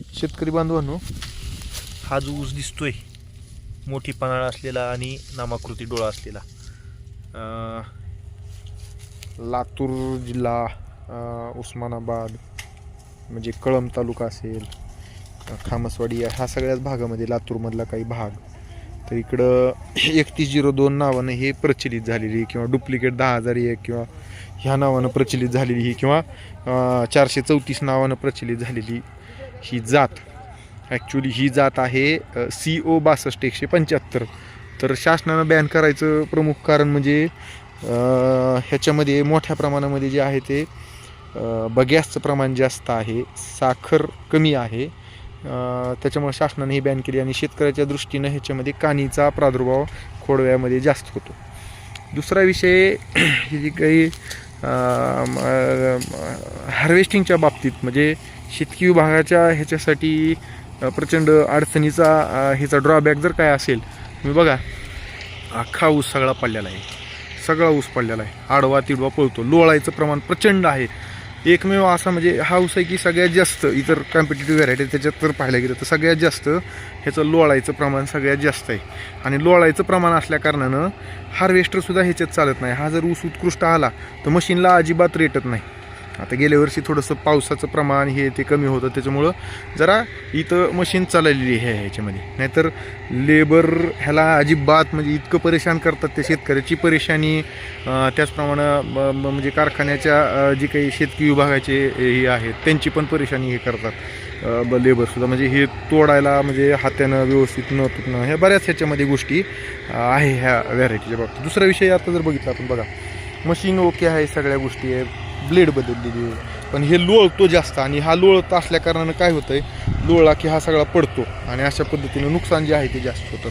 शेतकरी बांधवांनो हा जो ऊस दिसतोय मोठी पन्हाळा असलेला आणि नामाकृती डोळा असलेला. लातूर जिल्हा उस्मानाबाद म्हणजे कळंब तालुका असेल खामसवाडी ह्या सगळ्याच भागामध्ये लातूरमधला काही भाग. तर इकडं एकतीस झिरो दोन नावानं हे प्रचलित झालेली किंवा डुप्लिकेट दहा हजार एक किंवा ह्या नावानं प्रचलित झालेली ही किंवा चारशे चौतीस नावानं प्रचलित झालेली ही जात. ॲक्च्युली ही जात आहे सी ओ बासष्ट एकशे पंच्याहत्तर. तर शासनानं बॅन करायचं प्रमुख कारण म्हणजे ह्याच्यामध्ये मोठ्या प्रमाणामध्ये जे आहे ते बगॅसचं प्रमाण जास्त आहे साखर कमी आहे. त्याच्यामुळे शासनाने ही बॅन केली आणि शेतकऱ्याच्या दृष्टीनं ह्याच्यामध्ये कानीचा प्रादुर्भाव खोडव्यामध्ये जास्त होतो. दुसरा विषय ही जी काही हार्वेस्टिंगच्या बाबतीत म्हणजे शेतकी विभागाच्या ह्याच्यासाठी प्रचंड अडचणीचा ह्याचा ड्रॉबॅक जर काय असेल तुम्ही बघा. अख्खा ऊस सगळा पडलेला आहे. सगळा ऊस पडलेला आहे. आडवा तिडवा पळतो. लोळायचं प्रमाण प्रचंड आहे. एकमेव असा म्हणजे हा ऊस आहे की सगळ्यात जास्त इतर कॉम्पिटेटिव्ह व्हरायटी त्याच्यात तर पाहायला गेलं तर सगळ्यात जास्त ह्याचं लोळायचं प्रमाण सगळ्यात जास्त आहे. आणि लोळायचं प्रमाण असल्या कारणानं हार्वेस्टरसुद्धा ह्याच्यात चालत नाही. हा जर ऊस उत्कृष्ट आला तर मशीनला अजिबात रेटत नाही. आता गेल्या वर्षी थोडंसं पावसाचं प्रमाण हे ते कमी होतं त्याच्यामुळं जरा इथं मशीन चाललेली आहे ह्याच्यामध्ये. नाहीतर लेबर ह्याला अजिबात म्हणजे इतकं परेशान करतात ते शेतकऱ्याची परेशानी. त्याचप्रमाणे म्हणजे कारखान्याच्या जी काही शेतकी विभागाचे हे आहेत त्यांची पण परेशानी हे करतात. ब लेबरसुद्धा म्हणजे हे तोडायला म्हणजे हात्यानं व्यवस्थित न तुटणं ह्या बऱ्याच ह्याच्यामध्ये गोष्टी आहे ह्या व्हॅरायटीच्या बाबतीत. दुसरा विषय आता जर बघितला आपण बघा. मशीन ओके आहे सगळ्या गोष्टी आहेत. ब्लेड बदललेली आहे पण हे लोळतो जास्त आणि हा लोळत असल्या कारणानं काय होतं आहे लोळला की हा सगळा पडतो आणि अशा पद्धतीनं नुकसान जे आहे ते जास्त होतं.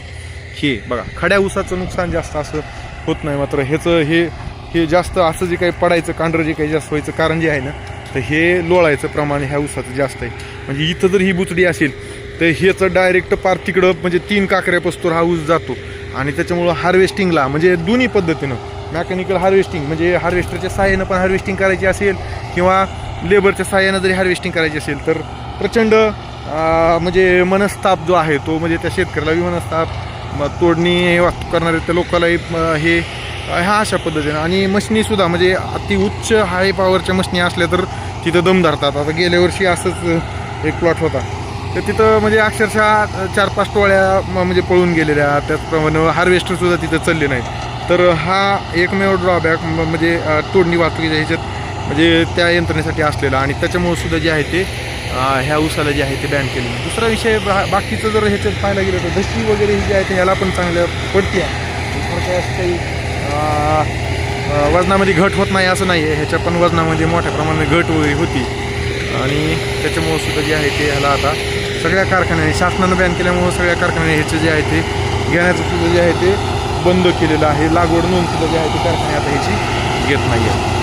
हे बघा खड्या ऊसाचं नुकसान जास्त असं होत नाही मात्र ह्याचं हे हे जास्त असं जे काही पडायचं कांढरं जे काही जास्त व्हायचं कारण जे आहे ना तर हे लोळायचं प्रमाण ह्या ऊसाचं जास्त आहे. म्हणजे इथं जर ही बुचडी असेल तर ह्याचं डायरेक्ट पार तिकडं म्हणजे तीन काकऱ्यापासून हा ऊस जातो. आणि त्याच्यामुळं हार्वेस्टिंगला म्हणजे दोन्ही पद्धतीनं मॅकॅनिकल हार्वेस्टिंग म्हणजे हार्वेस्टरच्या सहाय्यानं पण हार्वेस्टिंग करायची असेल किंवा लेबरच्या सहाय्यानं जरी हार्वेस्टिंग करायची असेल तर प्रचंड म्हणजे मनस्ताप जो आहे तो म्हणजे त्या शेतकऱ्यालाही मनस्ताप. मग तोडणी वाहतूक करणाऱ्या त्या लोकांनाही म, हे ह्या अशा पद्धतीनं. आणि मशनीसुद्धा म्हणजे अति उच्च हाय पॉवरच्या मशनी असल्या तर तिथं दम धरतात. आता गेल्या वर्षी असंच एक प्लॉट होता. तर तिथं म्हणजे अक्षरशः चार पाच टोळ्या म- म्हणजे पळून गेलेल्या. त्याचप्रमाणे हार्वेस्टरसुद्धा तिथं चालले नाहीत. तर हा एकमेव ड्रॉबॅक म्हणजे तोडणी वाहतुकीच्या ह्याच्यात म्हणजे त्या यंत्रणेसाठी असलेला आणि त्याच्यामुळे सुद्धा जे आहे ते ह्या उसाला जे आहे ते बॅन केलेलं दुसरा विषय बा- बाकीचं जर ह्याच्यात पाहायला गेलं तर धशी वगैरे ही जी आहे ते ह्याला पण चांगल्या पडते आहे. काही असं काही वजनामध्ये घट होत नाही असं नाही आहे ह्याच्या पण वजनामध्ये मोठ्या प्रमाणात घट वगैरे होती. आणि त्याच्यामुळं सुद्धा जे आहे ते ह्याला आता सगळ्या कारखान्याने शासनानं बॅन केल्यामुळं सगळ्या कारखान्याने ह्याचं जे आहे ते घेण्याचं सुद्धा जे आहे ते बंद केलेलं आहे. लागवड नोंद सुद्धा आहे ते कारखाने आता ह्याची घेत नाही आहे